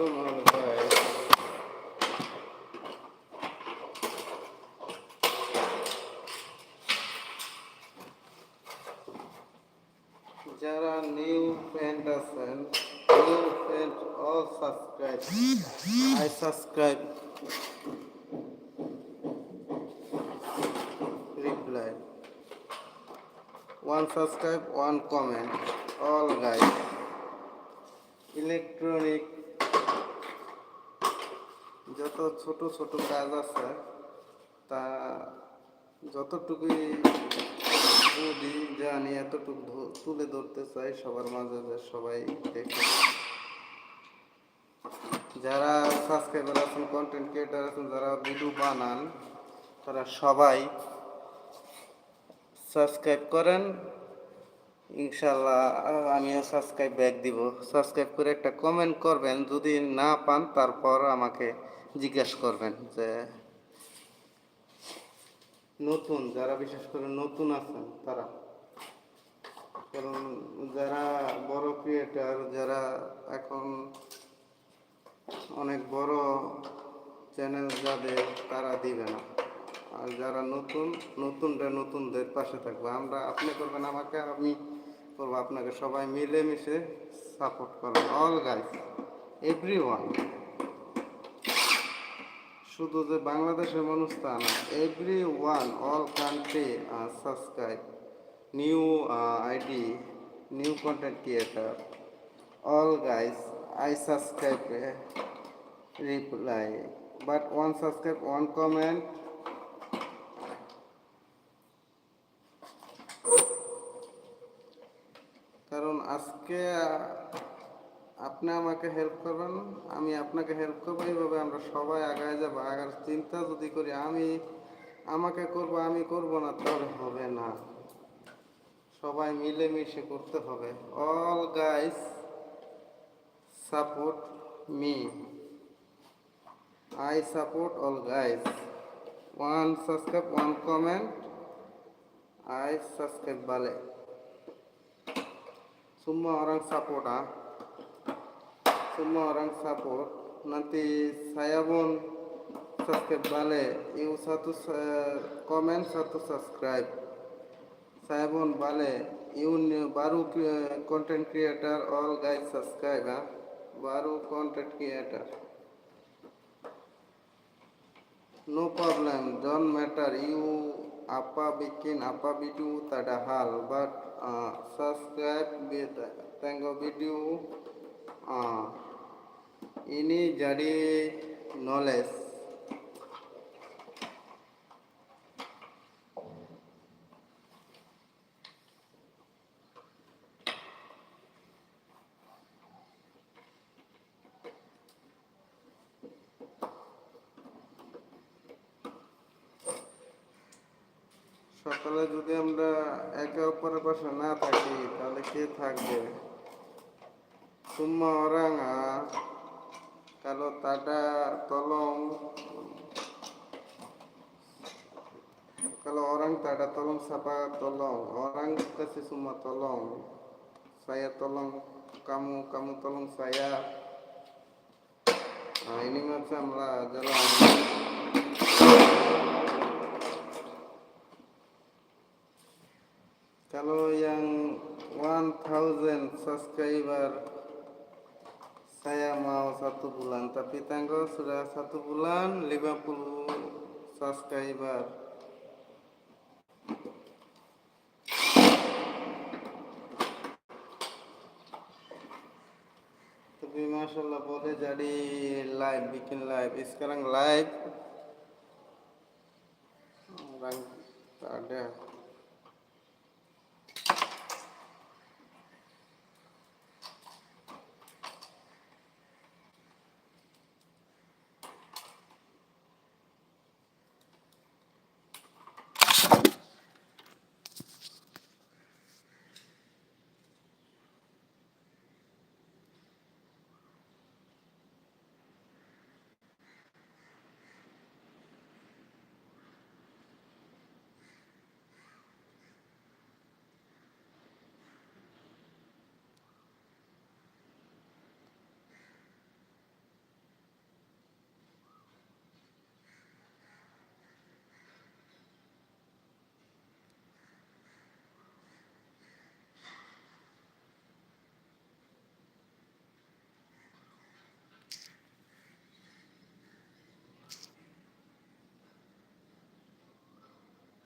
all guys. যারা new friend আছেন, new friend all subscribe I subscribe. Reply. One subscribe, one comment. All guide electronic যত ছোট ছোট কাজ আছে, তা যতটুকুই বুঝি জানি, এতটুকু তুলে ধরতে চাই সবার মাঝে যে সবাই দেখে। যারা সাবস্ক্রাইবার আছেন কন্টেন্ট ক্রিয়েটার আছেন, যারা ভিডিও বানান, তারা সবাই সাবস্ক্রাইব করেন। ইনশাল্লাহ, আমিও সাবস্ক্রাইব ব্যাক দিব। সাবস্ক্রাইব করে একটা কমেন্ট করবেন, যদি না পান, তারপর আমাকে জিজ্ঞাসা করবেন যে নতুন, যারা বিশেষ করে নতুন আছেন তারা। কারণ যারা বড় ক্রিয়েটার যারা এখন অনেক বড় চ্যানেল যাদের, তারা দিবে না। আর যারা নতুন নতুনরা নতুনদের পাশে থাকবে। আমরা, আপনি করবেন, আমাকে আমি করব। আপনাকে সবাই মিলেমিশে সাপোর্ট করবেন। অল গাইস এভরি ওয়ান শুধু যে বাংলাদেশের মানুষ তা না every one all country subscribe new ID new content creator all guys I subscribe reply but one subscribe one comment কারণ আজকে আপনি আমাকে হেল্প করবেন, আমি আপনাকে হেল্প করব এইভাবে আমরা সবাই আগায় যাব। আগার চিন্তা যদি করি, আমি, আমাকে করব, আমি করব না, তাহলে হবে না। সবাই মিলেমিশে করতে হবে। All guys support me I support all guys one subscribe one comment I subscribe balik semua orang support ah semua orang support nanti saya pun subscribe balik you satu se- komen satu subscribe saya pun balik you baru cre- content creator all guys subscribe ah baru content creator no problem don't matter you apa bikin apa video tak ada hal but uh, subscribe with tengok video uh, ini jadi knowledge সকালে যদি আমরা একে অপরের পাশে না থাকি, তাহলে কে থাকবে? তুমা অরাঙা kalau tak ada tolong. Kalau orang tak ada tolong siapa? Tolong. Orang kasih semua tolong. Saya tolong kamu kamu tolong saya. Nah ini macam lah jalan. Kalau yang 1000 subscriber saya mau satu bulan tapi tanggal sudah satu bulan 50 subscriber. Tapi masya Allah boleh jadi live bikin live. Sekarang live. Orang tak ada